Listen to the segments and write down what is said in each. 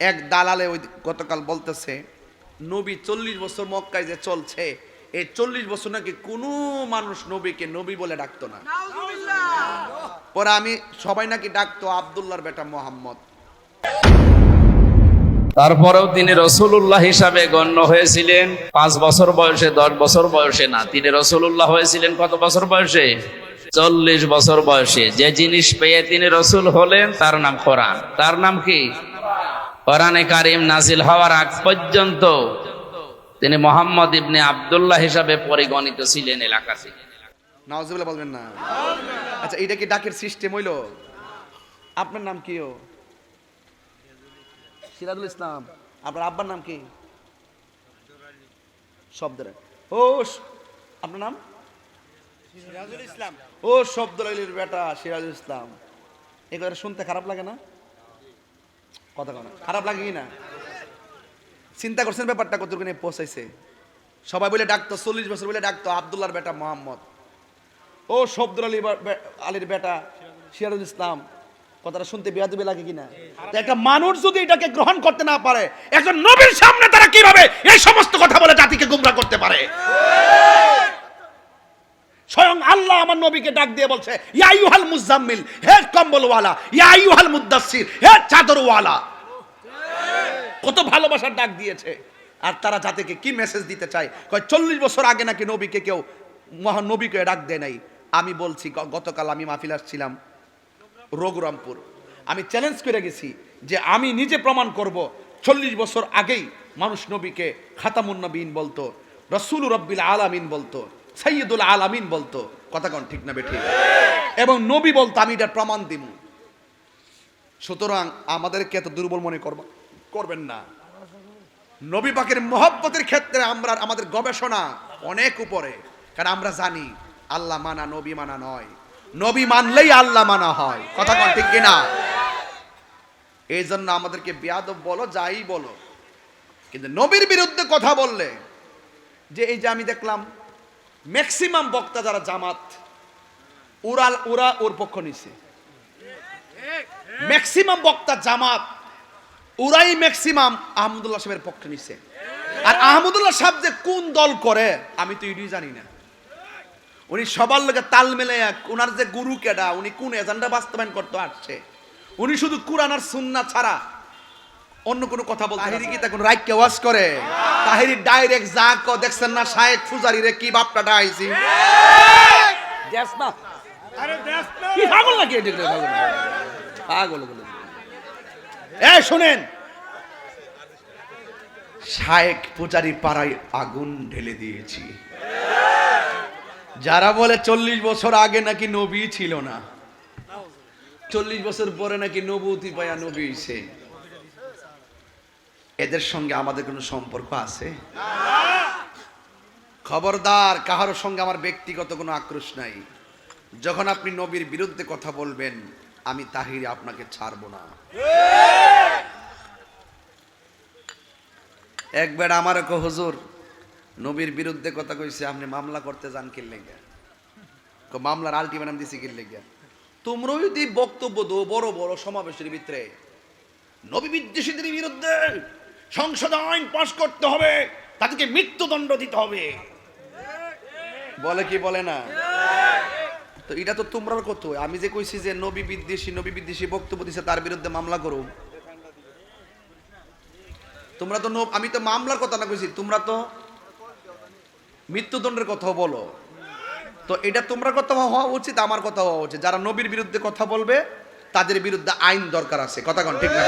এক দালালে ওই গতকাল বলতেছে নবী চল্লিশ বছর মক্কায় যে চলছে এই চল্লিশ বছর নাকি কোনো মানুষ নবীকে নবী বলে ডাকতো না। পরে আমি সবাই নাকি ডাকতো আবদুল্লাহর বেটা মোহাম্মদ। তারপরেও তিনি রসুল্লাহ হিসাবে গণ্য হয়েছিলেন। পাঁচ বছর বয়সে দশ বছর বয়সে না তিনি রসুল্লাহ হয়েছিলেন কত বছর বয়সে? চল্লিশ বছর বয়সে। যে জিনিস পেয়ে তিনি রসুল হলেন তার নাম কোরআন। তার নাম কি? কোরআনে কারিম নাজিল হওয়ার আগ পর্যন্ত তিনি মোহাম্মদ ইবনে আবদুল্লাহ হিসাবে পরিগণিত ছিলেন এলাকাতে। নাওজুবিল্লাহ বলবেন না। আচ্ছা এটা কি ডাকের সিস্টেম হইল? আপনার নাম কি ও? সিরাজুল ইসলাম। আপনার আব্বার নাম কি? শব্দরা ও আপনার নাম? সিরাজুল ইসলাম। ও শব্দ বেটা সিরাজুল ইসলাম। এগুলো শুনতে খারাপ লাগে না? কথা কথা খারাপ লাগে কি না? চিন্তা করছেন ব্যাপারটা কতটুকু নিয়ে পৌঁছাইছে সবাই বলে ডাকতো, চল্লিশ বছর বলে ডাকতো, আবদুল্লাহর বেটা মোহাম্মদ। ও শব্দুল আলী আলীর বেটা, সিরাজুল ইসলাম। কথাটা শুনতে বেয়াদবি লাগে কিনা একটা মানুষ যদি এটাকে গ্রহণ করতে না পারে, একজন নবীর সামনে তারা কীভাবে এই সমস্ত কথা বলে জাতিকে গুমরা করতে পারে? স্বয়ং আল্লাহ আমার নবীকে ডাক দিয়ে বলছে, ইয়া ইউহাল মুজাম্মিল, হে কম্বলওয়ালা, ইয়া ইউহাল মুদাসসির, হে চাদরওয়ালা। কত ভালোবাসার ডাক দিয়েছে। আর তারা জাতিকে কি মেসেজ দিতে চায়? কয়, চল্লিশ বছর আগে নাকি নবীকে কেউ, মহান নবীকে ডাক দেয় নাই। আমি বলছি গতকাল আমি মাহফিল আসছিলাম রঘুরামপুর। আমি চ্যালেঞ্জ করে গেছি যে আমি নিজে প্রমাণ করব, চল্লিশ বছর আগেই মানুষ নবীকে খাতামুন নবীন বলতো, রসুল রব্বিল আলামিন বলতো সৈয়দুল আলামিন বলতো। কথা কন ঠিক না বেঠি এবং নবী বলতো, আমি এটার প্রমাণ দিব সুতরাং আমাদেরকে এত দুর্বল মনে করব। করবেন না। নবী পাকের মহব্বতের ক্ষেত্রে আমরা আমাদের গবেষণা অনেক উপরে। কারণ আমরা জানি, আল্লাহ মানা, নবী মানা নয়। নবী মানলেই আল্লাহ মানা হয়। কথা কন ঠিক কিনা? এই জন্য আমাদেরকে বিয়াদব বলো, যাই বলো। কিন্তু নবীর বিরুদ্ধে কথা বললে, যে এই যে আমি দেখলাম ম্যাক্সিমাম বক্তা যারা জামাত, উড়াল ওরা ওর পক্ষ নিছে। ম্যাক্সিমাম বক্তা জামাত ওরাই ম্যাক্সিমাম আহমদুল্লাহ সাহেবের পক্ষে নিছে। আর আহমদুল্লাহ সাহেব যে কোন দল করে আমি তো এটাই জানি না। উনি সবার লোকে তাল মেলে ওনার যে গুরু কেডা উনি কোন এজেন্ডা বাস্তবায়ন করতে আসছে? উনি শুধু কুরআন আর সুন্নাহ ছাড়া অন্য কোনো কথা বলতে তাহিরি কি তখন রাইকে ওয়াজ করে? তাহিরি ডাইরেক্ট যা ক দেখছেন না শায়েক ফুজারি রে কি বাপটা ডাইছি? দেখ না। আরে দেখ না। কি পাগল নাকি এটা? পাগল। পাগল বলে। শুনেন। শায়েক পূজারি পাড়ায় আগুন ঢেলে দিয়েছি। যারা বলে চল্লিশ বছর আগে নাকি নবী ছিল না, চল্লিশ বছর পরে নাকি নবতী পায়া নবী হইছে, এদের সঙ্গে আমাদের কোনো সম্পর্ক আছে? খবরদার কাহারো সঙ্গে আমার ব্যক্তিগত কোনো আক্রোশ নাই। যখন আপনি নবীর বিরুদ্ধে কথা বলবেন আমি তাহির আপনাকে ছাড়বো না। একবার আমার কো, হুজুর, নবীর বিরুদ্ধে কথা কইছে, আপনি মামলা করতে যান কি লেগে কো, মামলার আলটিমেটাম দিছি কি লেগে তোমরা যদি বক্তব্য দো বড় বড় সমাবেশের ভিতরে, নবী বিদ্বেষীদের বিরুদ্ধে সংসদ আইন পাশ করতে হবে, তাদেরকে মৃত্যুদণ্ড দিতে হবে। বলে কি, বলে না? তো এটা তো তোমরার কত? আমি যে কইছি যে নবী বিদ্বেষী নবী বিদ্বেষী বক্তব্য দিছে, তার বিরুদ্ধে মামলা করো। তোমরা তো আমি তো মামলার কথা না কইছি, তোমরা তো মৃত্যুদণ্ডের কথা বলো। তো এটা তোমরা কথা হওয়া উচিত, আমার কথা হওয়া উচিত। যারা নবীর বিরুদ্ধে কথা বলবে, তাদের বিরুদ্ধে আইন দরকার আছে। কথা কন, ঠিক না?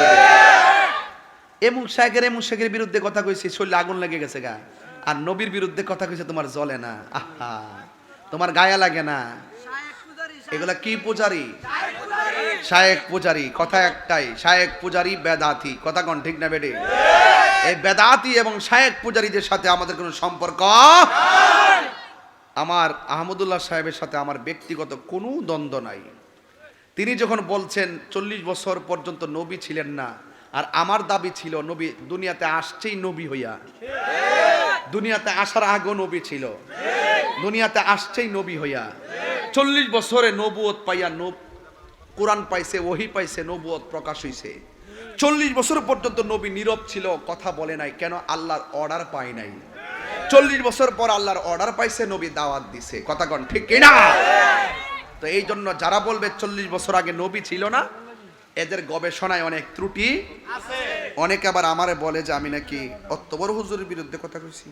এমুক শাহের এমুক শাহের বিরুদ্ধে কথা কইছি, শরীরে আগুন লেগে গেছে গা। আর নবীর বিরুদ্ধে কথা কইছে, তোমার জ্বলে না। আহা! তোমার গায়া লাগে না। এগুলা কি পূজারি? শায়েক পূজারি, কথা একটাই, শায়েক পূজারি বেদাতি। কথা কোন ঠিক না বেডে এই বেদাতি এবং শায়েক পূজারীদের সাথে আমাদের কোনো সম্পর্ক? আমার আহমদুল্লাহ সাহেবের সাথে আমার ব্যক্তিগত কোনো দ্বন্দ্ব নাই। তিনি যখন বলছেন, চল্লিশ বছর পর্যন্ত নবী ছিলেন না, আর আমার দাবি ছিল, নবী দুনিয়াতে আসছেই নবী হইয়া। দুনিয়াতে আসার আগেও নবী ছিল। দুনিয়াতে আসছেই নবী হইয়া। চল্লিশ বছরে নবুয়ত পাইয়া নব কোরআন পাইছে ওহি পাইছে নবুয়ত প্রকাশ হইছে। চল্লিশ বছর পর্যন্ত নবী নীরব ছিল কথা বলে নাই কেন আল্লাহর অর্ডার পায় নাই। চল্লিশ বছর পর আল্লাহর অর্ডার পাইছে নবী দাওয়াত দিছে। কথা কন ঠিক কিনা? তো এই জন্য যারা বলবে চল্লিশ বছর আগে নবী ছিল না এদের গবেষণায় অনেক ত্রুটি। অনেকে আবার আমারে বলে যে আমি নাকি অত বড় হুজুরের বিরুদ্ধে কথা কইছি।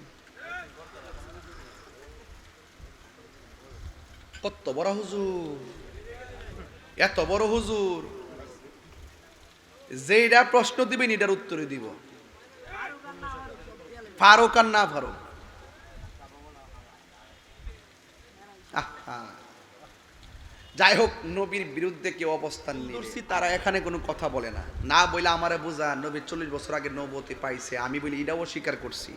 কত বড় হুজুর? এত বড় হুজুর? যেটা প্রশ্ন দিবেন এটার উত্তরে দিব। ফারুক আর না ফারুক? যাই হোক নবীর বিরুদ্ধে কেউ অবস্থান নিয়ে তারা এখানে কোনো কথা বলে না। না বলে আমারে বোঝা নবী চল্লিশ বছর আগে নবতী পাইছে আমি বলি এটাও স্বীকার করছি।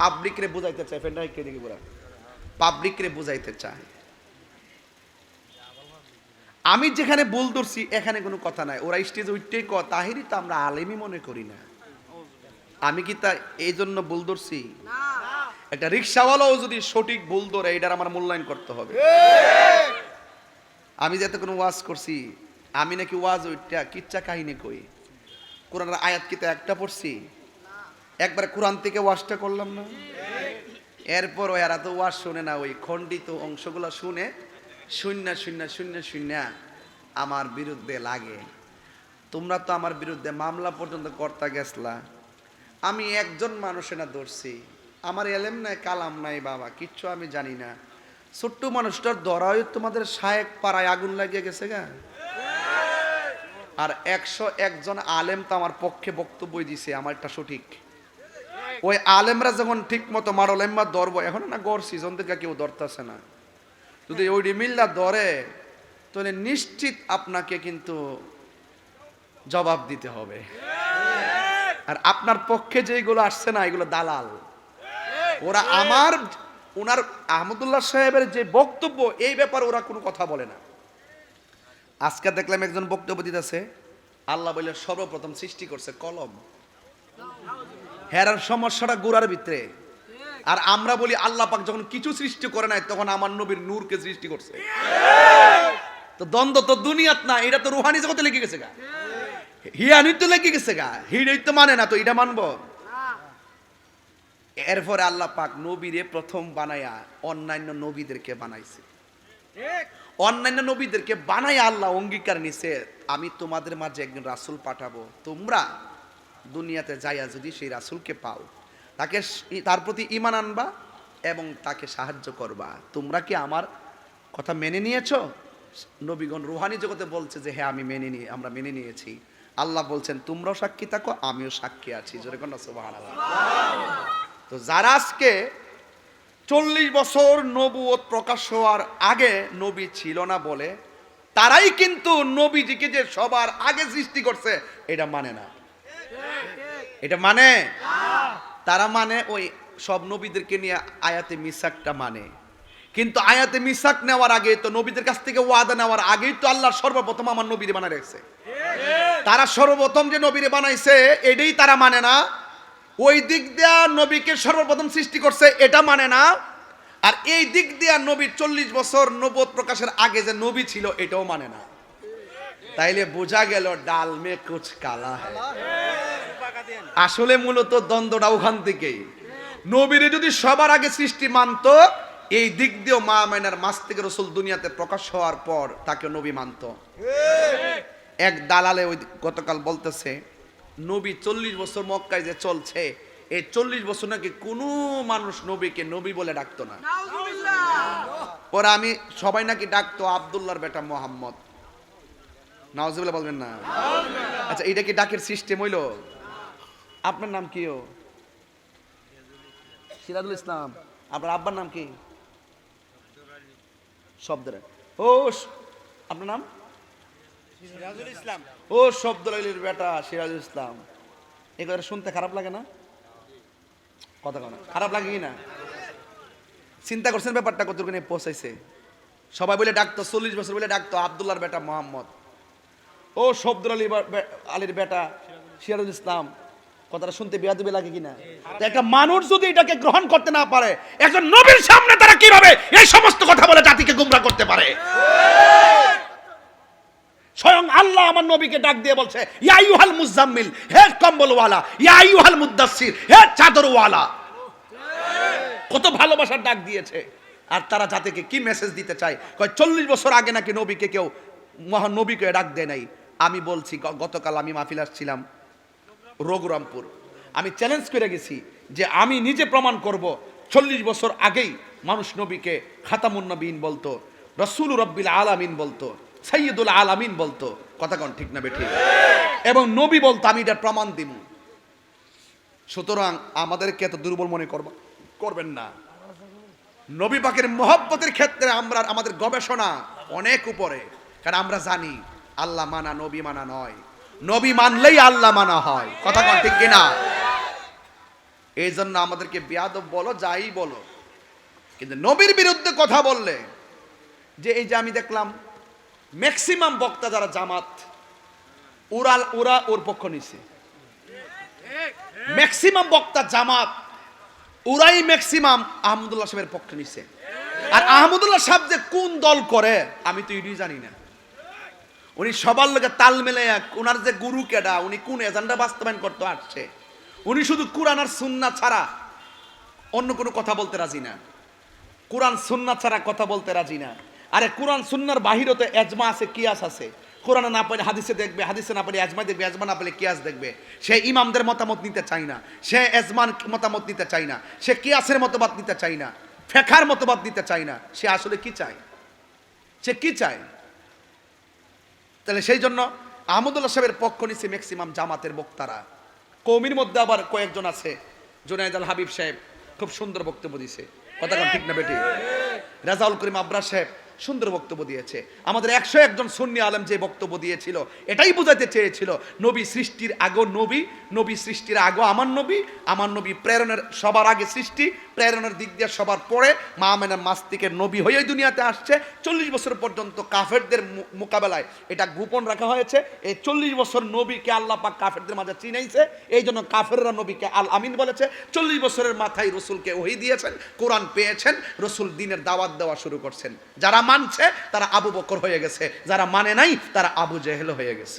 পাবলিক রে বুঝাইতে চায় ফেন্ডাই কে দেখি বলা পাবলিক রে বুঝাইতে চায়। আমি যেখানে ভুল ধরছি এখানে কোনো কথা নাই। ওরা স্টেজ উঠতেই ক তাহিরি তো আমরা আলেমই মনে করি না। আমি কি তা এই জন্য ভুল ধরছি? একটা রিক্সাওয়ালাও যদি সঠিক ভুল ধরে এটার আমার মূল্যায়ন করতে হবে। আমি যাতে কোনো ওয়াজ করছি আমি নাকি ওয়াজ ওইটা কিচ্ছা কাহিনী কই। কোরআনের আয়াত কিতা একটা পড়ছি? একবার কোরআন থেকে ওয়াজটা করলাম না? এরপর এরা তো ওয়াজ শুনে না ওই খণ্ডিত অংশগুলো শুনে শূন্য শূন্য শূন্য শূন্য আমার বিরুদ্ধে লাগে। তোমরা তো আমার বিরুদ্ধে মামলা পর্যন্ত কর্তা গেছলা। আমি একজন মানুষে না ধরছি। আমার এলেম নাই, কালাম নাই বাবা, কিচ্ছু আমি জানি না। ছোট্ট মানুষটার দরাই তোমাদের শায়েক পাড়ায় আগুন লাগিয়ে গেছে গা। আর একশো একজন আলেম তো আমার পক্ষে বক্তব্য দিছে আমারটা সঠিক। ওই আলেমরা যখন ঠিক মতো মারলেম্মা ধরবো, এখন না গড় সিজন থেকে কেউ ধরতেছে না। যদি ওই মিল্লা ধরে, তাহলে নিশ্চিত আপনাকে কিন্তু জবাব দিতে হবে। আর আপনার পক্ষে যেগুলো আসছে না, এগুলো দালাল। ওরা আমার, ওনার আহমদুল্লাহ সাহেবের যে বক্তব্য, এই ব্যাপারে ওরা কোনো কথা বলে না। আজকে দেখলাম একজন বক্তব্য দিতেছে, আল্লাহ বলে সর্বপ্রথম সৃষ্টি করছে কলম। হেরার সমস্যাটা গোড়ার ভিতরে। আর আমরা বলি আল্লাহ পাক যখন কিছু সৃষ্টি করে নাই তখন আমার নবীর নূরকে সৃষ্টি করছে। তো দ্বন্দ্ব তো দুনিয়াত না এটা তো রুহানি জগতে লেগে গেছে গা। হিয়ানি তো লেগে গেছে গা। হিড়ই তো মানে না তো এটা মানবো। এরপরে আল্লাহ পাক নবীরে প্রথম বানায়া অন্যান্য নবীদেরকে বানাইছে। অন্যান্য নবীদেরকে বানাই আল্লাহ অঙ্গীকার নিছে আমি তোমাদের মাঝে একজন রাসূল পাঠাবো। তোমরা দুনিয়াতে যাইয়া যদি সেই রাসূলকে পাও তাকে তার প্রতি ঈমান আনবা এবং তাকে সাহায্য করবা। তোমরা কি আমার কথা মেনে নিয়েছো? নবীগণ রুহানি জগতে বলছে যে হ্যাঁ আমি মেনে নিয়ে আমরা মেনে নিয়েছি। আল্লাহ বলছেন, তোমরাও সাক্ষী থাকো, আমিও সাক্ষী আছি। তো যারা আজকে চল্লিশ বছর নবুয়ত প্রকাশ হওয়ার আগে নবী ছিল না বলে, তারাই কিন্তু নবীজিকে যে সবার আগে সৃষ্টি করছে, এটা মানে না। এটা মানে? তারা মানে ওই সব নবীদেরকে নিয়ে আয়াতে মিসাকটা মানে। কিন্তু আয়াতে মিসাক নেওয়ার আগে তো নবীদের কাছ থেকে ওয়াদা নেওয়ার আগেই তো আল্লাহ সর্বপ্রথম আমার নবীরে বানায় রেখেছে। তারা সর্বপ্রথম যে নবীরে বানাইছে, এটাই তারা মানে না। ওই দিক দিয়া নবীকে সর্বপ্রথম সৃষ্টি করছে, এটা মানে না। আর এই দিক দিয়া নবী চল্লিশ বছর নবদ প্রকাশের আগে যে নবী ছিল, এটাও মানে না। তাইলে বোঝা গেল ডাল মে কুচ কালা হ্যায় আসলে মূলত দ্বন্দ্বটা ওখান থেকেই। নবীরে যদি সবার আগে সৃষ্টি মানতো, এই দিক দিয়েও মা মাইনার মাস থেকে রসুল দুনিয়াতে প্রকাশ হওয়ার পর তাকে নবী মানতো। এক দালালে ওই গতকাল বলতেছে, নবী চল্লিশ বছর মক্কায় যে চলছে, এই চল্লিশ বছর নাকি কোনো মানুষ নবীকে নবী বলে ডাকতো না। ওরা আমি, সবাই নাকি ডাকতো আবদুল্লাহর বেটা মোহাম্মদ। নওয়াজুল্লাহ বলবেন না? আচ্ছা এটা কি ডাকের সিস্টেম হইল? আপনার নাম কি ও? সিরাজুল ইসলাম। আপনার আব্বার নাম কি? শব্দের ও আপনার নাম? সিরাজুল ইসলাম। ও শব্দুল আলীর বেটা সিরাজুল ইসলাম। এই কথা শুনতে খারাপ লাগে না? কথা কথা খারাপ লাগে কি না? চিন্তা করছেন ব্যাপারটা কত নিয়ে পৌঁছাইছে? সবাই বলে ডাকতো চল্লিশ বছর বলে ডাকতো আবদুল্লাহর বেটা মোহাম্মদ। ও শব্দুল আলী আলীর বেটা সিরাজুল ইসলাম। কথাটা শুনতে বেয়াদবি লাগে কিনা? একটা মানুষ যদি এটাকে গ্রহণ করতে না পারে, একজন নবীর সামনে তারা কীভাবে এই সমস্ত কথা বলে জাতিকে গুমরা করতে পারে? স্বয়ং আল্লাহ আমার নবীকে ডাক দিয়ে বলছে, ইয়া ইউহাল মুজাম্মিল, হে কম্বলওয়ালা, ইয়া ইউহাল মুদাসসির, হে চাদরওয়ালা। কত ভালোবাসার ডাক দিয়েছে। আর তারা জাতিকে কি মেসেজ দিতে চায়? কয়, চল্লিশ বছর আগে নাকি নবীকে কেউ, মহান নবীকে ডাক দেয় নাই। আমি বলছি গতকাল আমি মাহফিল আসছিলাম। রঘুরামপুর। আমি চ্যালেঞ্জ করে গেছি যে আমি নিজে প্রমাণ করব, চল্লিশ বছর আগেই মানুষ নবীকে খাতামুন নবীন বলতো, রসুল রব্বিল আলামিন বলতো সৈয়দুল আলামিন বলতো। কথা কন ঠিক না বেঠিক এবং নবী বলতো, আমি এটার প্রমাণ দিব সুতরাং আমাদেরকে এত দুর্বল মনে করব, করবেন না। নবী পাকের মহব্বতের ক্ষেত্রে আমরা আমাদের গবেষণা অনেক উপরে, কারণ আমরা জানি, আল্লাহ মানা, নবী মানা নয়। নবী মানলেই আল্লাহ মানা হয়। কথা কন ঠিক কিনা? এই জন্য আমাদেরকে বিয়াদব বলো, যাই বলো। কিন্তু নবীর বিরুদ্ধে কথা বললে, যে এই যে আমি দেখলাম ম্যাক্সিমাম বক্তা যারা জামাত ওরাল ওরা ওর পক্ষ নিছে। ম্যাক্সিমাম বক্তা জামাত, ওরাই ম্যাক্সিমাম আহমদুল্লাহ সাহেবের পক্ষে নিছে। আর আহমদুল্লাহ সাহেব যে কোন দল করে, আমি তো এটাই জানি না। উনি সবার লোকে তাল মেলে ওনার যে গুরু কেডা, উনি কোন এজেন্ডা বাস্তবায়ন করতে আসছে? উনি শুধু কোরআন আর সুন্না ছাড়া অন্য কোনো কথা বলতে রাজি না। কোরআন সুন্না ছাড়া কথা বলতে রাজি না। আরে কোরআন সুন্নার বাহিরতে এজমা আছে, কিয়াস আছে। কোরআনে না পেলে হাদিসে দেখবে, হাদিসে না পেলে এজমা দেখবে, এজমা না পেলে কিয়াস দেখবে। সে ইমামদের মতামত নিতে চায় না, সে এজমান মতামত নিতে চায় না, সে কিয়াসের মতবাদ নিতে চায় না, ফেখার মতবাদ নিতে চায় না, সে আসলে কি চায়? সে কি চায়? তাহলে সেই জন্য আহমদুল্লাহ সাহেবের পক্ষ নিচ্ছে ম্যাক্সিমাম জামাতের বক্তারা। কৌমির মধ্যে আবার কয়েকজন আছে জুনায়দ আল হাবিব সাহেব, খুব সুন্দর বক্তব্য দিছে। কথা ঠিক না বেটি? রাজাউল করিম আব্রাস সাহেব সুন্দর বক্তব্য দিয়েছে। আমাদের একশো একজন সুন্নি আলম যে বক্তব্য দিয়েছিল, এটাই বোঝাতে চেয়েছিল, নবী সৃষ্টির আগো নবী নবী সৃষ্টির আগো আমার নবী আমার নবী প্রেরণের সবার আগে সৃষ্টি, প্রেরণের দিক দিয়ে সবার পরে মা মেনার মাস্তিকের নবী হয়েই দুনিয়াতে আসছে। চল্লিশ বছর পর্যন্ত কাফেরদের মোকাবেলায় এটা গোপন রাখা হয়েছে। এই চল্লিশ বছর নবীকে আল্লাহ পাক কাফেরদের মাঝে চিনাইছে। এই জন্য কাফেররা নবীকে আল আমিন বলেছে। চল্লিশ বছরের মাথায় রসুলকে ওহি দিয়েছেন, কোরআন পেয়েছেন, রসুল দিনের দাওয়াত দেওয়া শুরু করছেন। যারা মানছে তারা আবু বকর হয়ে গেছে। যারা মানে নাই তারা আবু জেহেল হয়ে গেছে।